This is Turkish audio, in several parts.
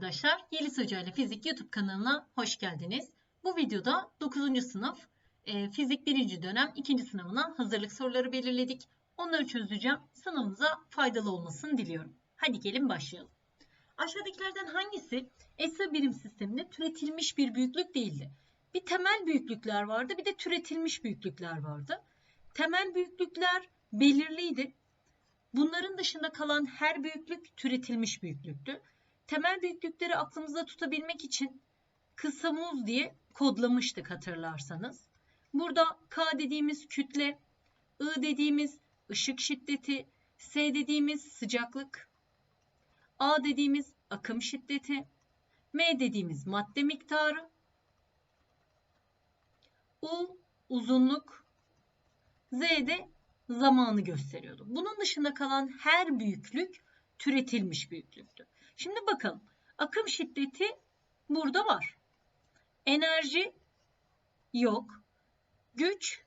arkadaşlar. Yeliz Hoca ile Fizik YouTube kanalına hoş geldiniz. Bu videoda 9. sınıf e, Fizik 1. dönem 2. sınavına hazırlık soruları belirledik. Onları çözeceğim. Sınavımıza faydalı olmasını diliyorum. Hadi gelin başlayalım. Aşağıdakilerden hangisi ESA birim sisteminde türetilmiş bir büyüklük değildi? Bir temel büyüklükler vardı, bir de türetilmiş büyüklükler vardı. Temel büyüklükler belirliydi. Bunların dışında kalan her büyüklük türetilmiş büyüklüktü. Temel büyüklükleri aklımızda tutabilmek için kısa muz diye kodlamıştık hatırlarsanız. Burada K dediğimiz kütle, I dediğimiz ışık şiddeti, S dediğimiz sıcaklık, A dediğimiz akım şiddeti, M dediğimiz madde miktarı, U uzunluk, Z de zamanı gösteriyordu. Bunun dışında kalan her büyüklük türetilmiş büyüklüktü. Şimdi bakalım. Akım şiddeti burada var. Enerji yok. Güç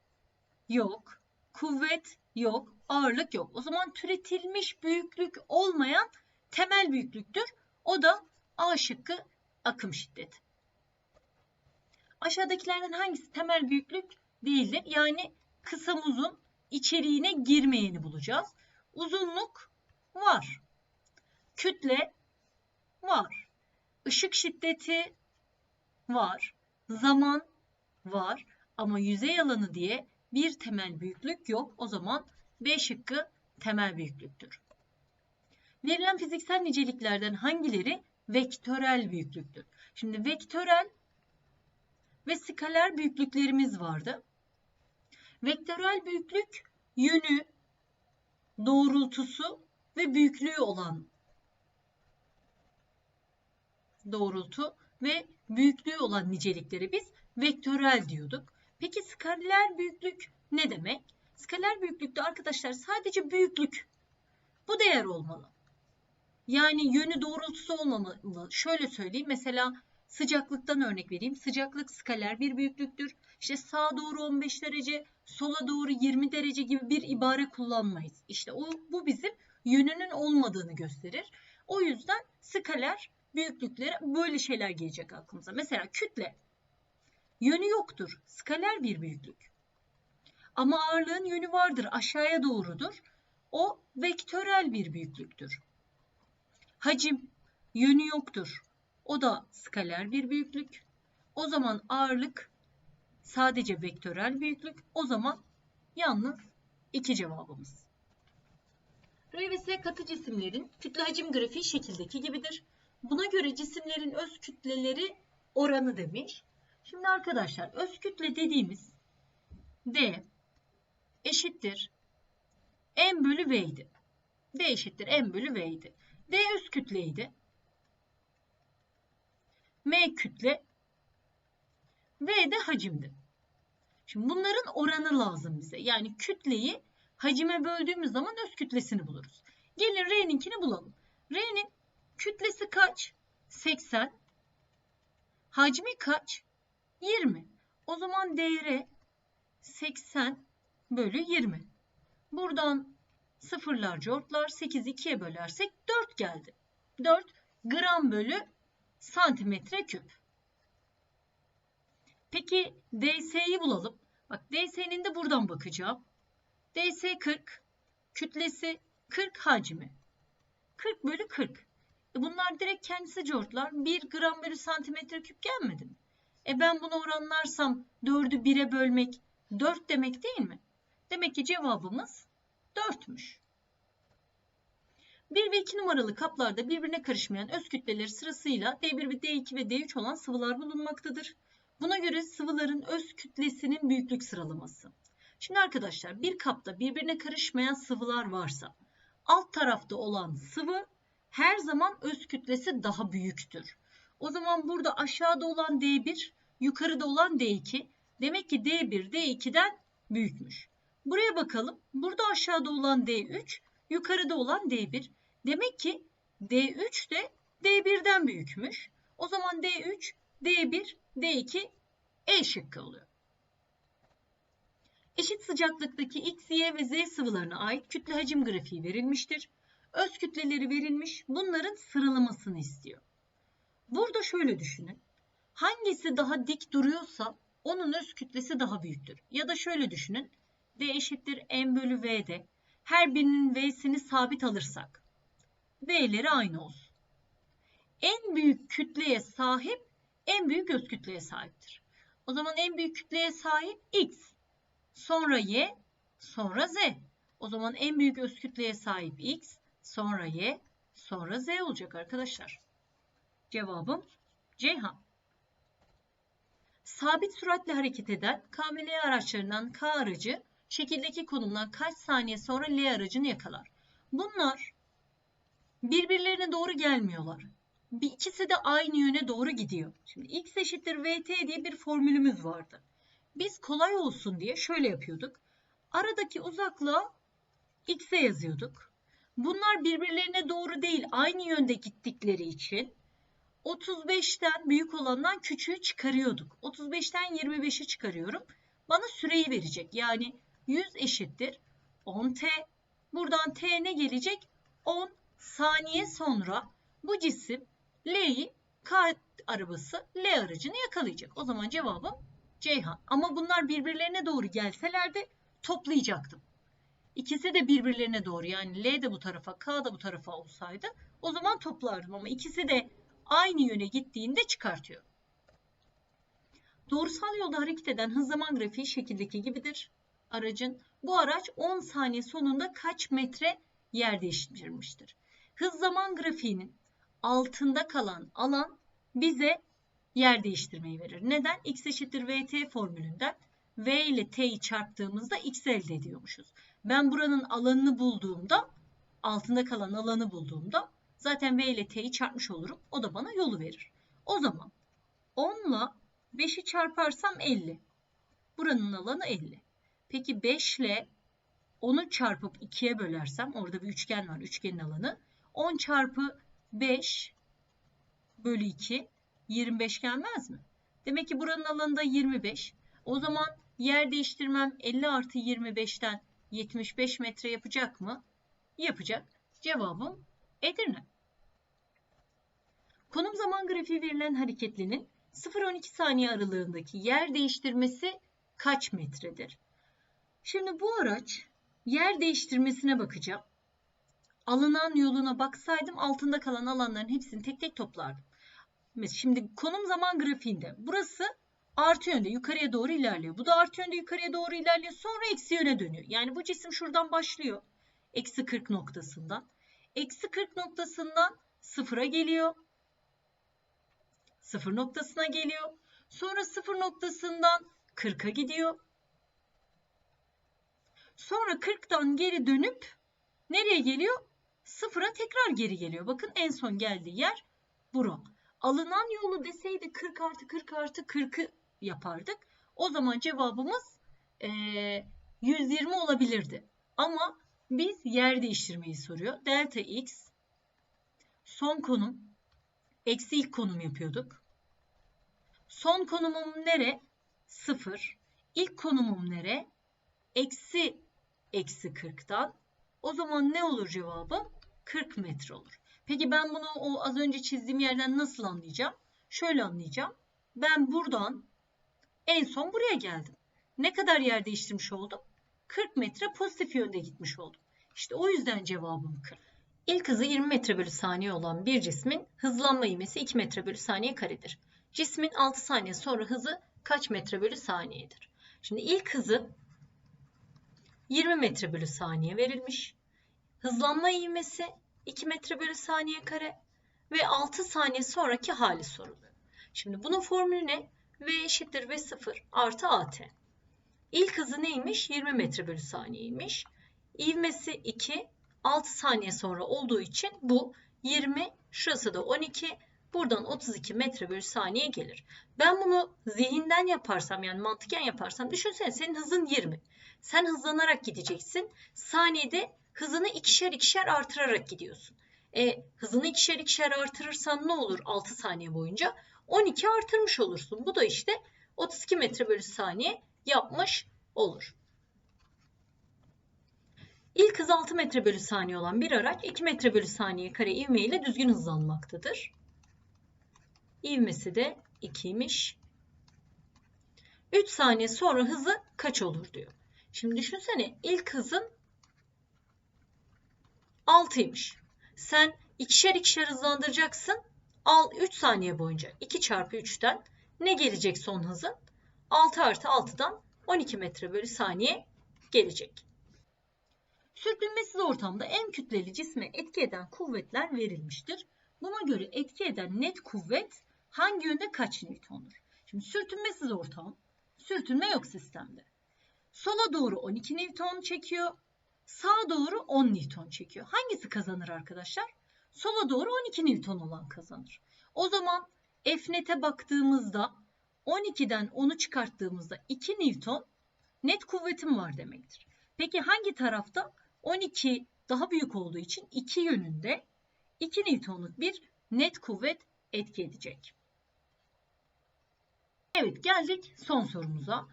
yok. Kuvvet yok. Ağırlık yok. O zaman türetilmiş büyüklük olmayan temel büyüklüktür. O da A şıkkı akım şiddeti. Aşağıdakilerden hangisi temel büyüklük değildir? Yani kısa muzun içeriğine girmeyeni bulacağız. Uzunluk var. Kütle var. Işık şiddeti var. Zaman var. Ama yüzey alanı diye bir temel büyüklük yok. O zaman B şıkkı temel büyüklüktür. Verilen fiziksel niceliklerden hangileri vektörel büyüklüktür? Şimdi vektörel ve skaler büyüklüklerimiz vardı. Vektörel büyüklük yönü, doğrultusu ve büyüklüğü olan doğrultu ve büyüklüğü olan nicelikleri biz vektörel diyorduk. Peki skaler büyüklük ne demek? Skaler büyüklükte arkadaşlar sadece büyüklük bu değer olmalı. Yani yönü doğrultusu olmamalı. Şöyle söyleyeyim mesela sıcaklıktan örnek vereyim. Sıcaklık skaler bir büyüklüktür. İşte sağa doğru 15 derece, sola doğru 20 derece gibi bir ibare kullanmayız. İşte o bu bizim yönünün olmadığını gösterir. O yüzden skaler büyüklüklere böyle şeyler gelecek aklımıza. Mesela kütle. Yönü yoktur. Skaler bir büyüklük. Ama ağırlığın yönü vardır. Aşağıya doğrudur. O vektörel bir büyüklüktür. Hacim yönü yoktur. O da skaler bir büyüklük. O zaman ağırlık sadece vektörel büyüklük. O zaman yalnız iki cevabımız. R ve S katı cisimlerin kütle hacim grafiği şekildeki gibidir. Buna göre cisimlerin öz kütleleri oranı demiş. Şimdi arkadaşlar öz kütle dediğimiz D eşittir M bölü V'ydi. D eşittir M bölü V'ydi. D öz kütleydi. M kütle V de hacimdi. Şimdi bunların oranı lazım bize. Yani kütleyi hacime böldüğümüz zaman öz kütlesini buluruz. Gelin R'ninkini bulalım. R'nin kütlesi kaç? 80. Hacmi kaç? 20. O zaman değeri 80 bölü 20. Buradan sıfırlar cortlar 8 2'ye bölersek 4 geldi. 4 gram bölü santimetre küp. Peki DS'yi bulalım. Bak DS'nin de buradan bakacağım. DS 40, kütlesi 40 hacmi. 40 bölü 40. E bunlar direkt kendisi cortlar. 1 gram bölü santimetre küp gelmedi mi? E ben bunu oranlarsam 4'ü 1'e bölmek 4 demek değil mi? Demek ki cevabımız 4'müş. 1 ve 2 numaralı kaplarda birbirine karışmayan öz kütleleri sırasıyla D1 ve D2 ve D3 olan sıvılar bulunmaktadır. Buna göre sıvıların öz kütlesinin büyüklük sıralaması. Şimdi arkadaşlar bir kapta birbirine karışmayan sıvılar varsa alt tarafta olan sıvı her zaman öz kütlesi daha büyüktür. O zaman burada aşağıda olan D1, yukarıda olan D2. Demek ki D1 D2'den büyükmüş. Buraya bakalım. Burada aşağıda olan D3, yukarıda olan D1. Demek ki D3 de D1'den büyükmüş. O zaman D3, D1, D2 E şıkkı oluyor. Eşit sıcaklıktaki X, Y ve Z sıvılarına ait kütle hacim grafiği verilmiştir. Öz kütleleri verilmiş. Bunların sıralamasını istiyor. Burada şöyle düşünün. Hangisi daha dik duruyorsa onun öz kütlesi daha büyüktür. Ya da şöyle düşünün. V eşittir M bölü V'de her birinin V'sini sabit alırsak V'leri aynı olsun. En büyük kütleye sahip en büyük öz kütleye sahiptir. O zaman en büyük kütleye sahip X, sonra Y, sonra Z. O zaman en büyük öz kütleye sahip X, sonra Y, sonra Z olacak arkadaşlar. Cevabım Ceyhan. Sabit süratle hareket eden KML araçlarından K aracı şekildeki konumdan kaç saniye sonra L aracını yakalar? Bunlar birbirlerine doğru gelmiyorlar. Bir ikisi de aynı yöne doğru gidiyor. Şimdi x eşittir vt diye bir formülümüz vardı. Biz kolay olsun diye şöyle yapıyorduk. Aradaki uzaklığı x'e yazıyorduk. Bunlar birbirlerine doğru değil aynı yönde gittikleri için 35'ten büyük olandan küçüğü çıkarıyorduk. 35'ten 25'i çıkarıyorum. Bana süreyi verecek. Yani 100 eşittir 10t. Buradan t ne gelecek? 10 saniye sonra bu cisim L'yi K arabası L aracını yakalayacak. O zaman cevabım Ceyhan. Ama bunlar birbirlerine doğru gelselerdi toplayacaktım. İkisi de birbirlerine doğru yani L de bu tarafa K da bu tarafa olsaydı o zaman toplardım ama ikisi de aynı yöne gittiğinde çıkartıyor. Doğrusal yolda hareket eden hız zaman grafiği şekildeki gibidir. Aracın bu araç 10 saniye sonunda kaç metre yer değiştirmiştir? Hız zaman grafiğinin altında kalan alan bize yer değiştirmeyi verir. Neden? x eşittir vt formülünden v ile t'yi çarptığımızda x elde ediyormuşuz. Ben buranın alanını bulduğumda altında kalan alanı bulduğumda zaten v ile t'yi çarpmış olurum. O da bana yolu verir. O zaman 10 ile 5'i çarparsam 50. Buranın alanı 50. Peki 5 ile 10'u çarpıp 2'ye bölersem orada bir üçgen var. Üçgenin alanı. 10 çarpı 5 bölü 2 25 gelmez mi? Demek ki buranın alanı da 25. O zaman yer değiştirmem 50 artı 25'ten 75 metre yapacak mı? Yapacak. Cevabım Edirne. Konum zaman grafiği verilen hareketlinin 0-12 saniye aralığındaki yer değiştirmesi kaç metredir? Şimdi bu araç yer değiştirmesine bakacağım alınan yoluna baksaydım altında kalan alanların hepsini tek tek toplardım. Şimdi konum zaman grafiğinde burası artı yönde yukarıya doğru ilerliyor. Bu da artı yönde yukarıya doğru ilerliyor. Sonra eksi yöne dönüyor. Yani bu cisim şuradan başlıyor. Eksi 40 noktasından. Eksi 40 noktasından sıfıra geliyor. Sıfır noktasına geliyor. Sonra sıfır noktasından 40'a gidiyor. Sonra 40'tan geri dönüp nereye geliyor? sıfıra tekrar geri geliyor. Bakın en son geldiği yer bura. Alınan yolu deseydi 40 artı 40 artı 40'ı yapardık. O zaman cevabımız e, 120 olabilirdi. Ama biz yer değiştirmeyi soruyor. Delta x son konum eksi ilk konum yapıyorduk. Son konumum nere? 0. İlk konumum nere? Eksi eksi 40'dan o zaman ne olur cevabım? 40 metre olur. Peki ben bunu o az önce çizdiğim yerden nasıl anlayacağım? Şöyle anlayacağım. Ben buradan en son buraya geldim. Ne kadar yer değiştirmiş oldum? 40 metre pozitif yönde gitmiş oldum. İşte o yüzden cevabım 40. İlk hızı 20 metre bölü saniye olan bir cismin hızlanma ivmesi 2 metre bölü saniye karedir. Cismin 6 saniye sonra hızı kaç metre bölü saniyedir? Şimdi ilk hızı 20 metre bölü saniye verilmiş. Hızlanma ivmesi 2 metre bölü saniye kare ve 6 saniye sonraki hali soruluyor. Şimdi bunun formülü ne? V eşittir V0 artı AT. İlk hızı neymiş? 20 metre bölü saniyeymiş. İvmesi 2, 6 saniye sonra olduğu için bu 20, şurası da 12, buradan 32 metre bölü saniye gelir. Ben bunu zihinden yaparsam yani mantıken yaparsam düşünsene senin hızın 20. Sen hızlanarak gideceksin. Saniyede hızını ikişer ikişer artırarak gidiyorsun. E, hızını ikişer ikişer artırırsan ne olur 6 saniye boyunca? 12 artırmış olursun. Bu da işte 32 metre bölü saniye yapmış olur. İlk hız 6 metre bölü saniye olan bir araç 2 metre bölü saniye kare ivme ile düzgün hızlanmaktadır. ivmesi de 2'ymiş. 3 saniye sonra hızı kaç olur diyor. Şimdi düşünsene ilk hızın 6'ymış. Sen ikişer ikişer hızlandıracaksın. Al 3 saniye boyunca 2 çarpı 3'ten ne gelecek son hızın? 6 artı 6'dan 12 metre bölü saniye gelecek. Sürtünmesiz ortamda en kütleli cisme etki eden kuvvetler verilmiştir. Buna göre etki eden net kuvvet hangi yönde kaç Newton'dur? Şimdi sürtünmesiz ortam, sürtünme yok sistemde. Sola doğru 12 Newton çekiyor, sağa doğru 10 Newton çekiyor. Hangisi kazanır arkadaşlar? Sola doğru 12 Newton olan kazanır. O zaman F baktığımızda 12'den 10'u çıkarttığımızda 2 Newton net kuvvetim var demektir. Peki hangi tarafta? 12 daha büyük olduğu için iki yönünde 2 Newton'luk bir net kuvvet etki edecek. Evet geldik son sorumuza.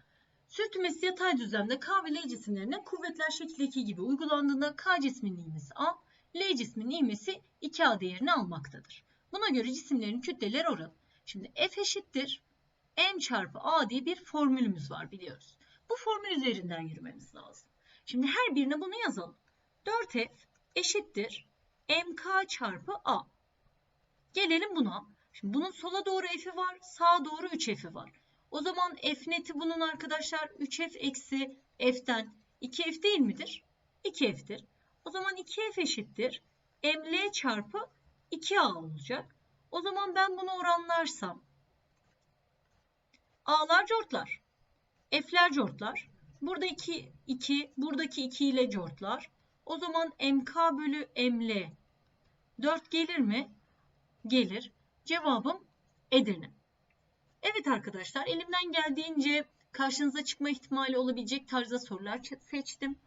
Sürtünmesi yatay düzlemde K ve L cisimlerine kuvvetler şekildeki gibi uygulandığında K cisminin ivmesi A, L cisminin ivmesi 2A değerini almaktadır. Buna göre cisimlerin kütleleri oranı. Şimdi F eşittir M çarpı A diye bir formülümüz var biliyoruz. Bu formül üzerinden yürümemiz lazım. Şimdi her birine bunu yazalım. 4F eşittir MK çarpı A. Gelelim buna. Şimdi bunun sola doğru F'i var, sağa doğru 3F'i var. O zaman F neti bunun arkadaşlar 3F eksi F'ten 2F değil midir? 2F'tir. O zaman 2F eşittir. ML çarpı 2A olacak. O zaman ben bunu oranlarsam A'lar cortlar. F'ler cortlar. Buradaki 2, buradaki 2 ile cortlar. O zaman MK bölü ML 4 gelir mi? Gelir. Cevabım Edirne. Evet arkadaşlar elimden geldiğince karşınıza çıkma ihtimali olabilecek tarzda sorular seçtim.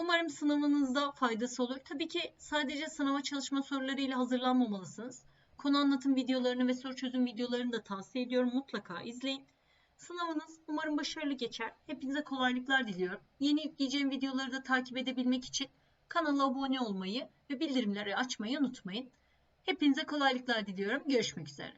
Umarım sınavınızda faydası olur. Tabii ki sadece sınava çalışma sorularıyla hazırlanmamalısınız. Konu anlatım videolarını ve soru çözüm videolarını da tavsiye ediyorum. Mutlaka izleyin. Sınavınız umarım başarılı geçer. Hepinize kolaylıklar diliyorum. Yeni yükleyeceğim videoları da takip edebilmek için kanala abone olmayı ve bildirimleri açmayı unutmayın. Hepinize kolaylıklar diliyorum. Görüşmek üzere.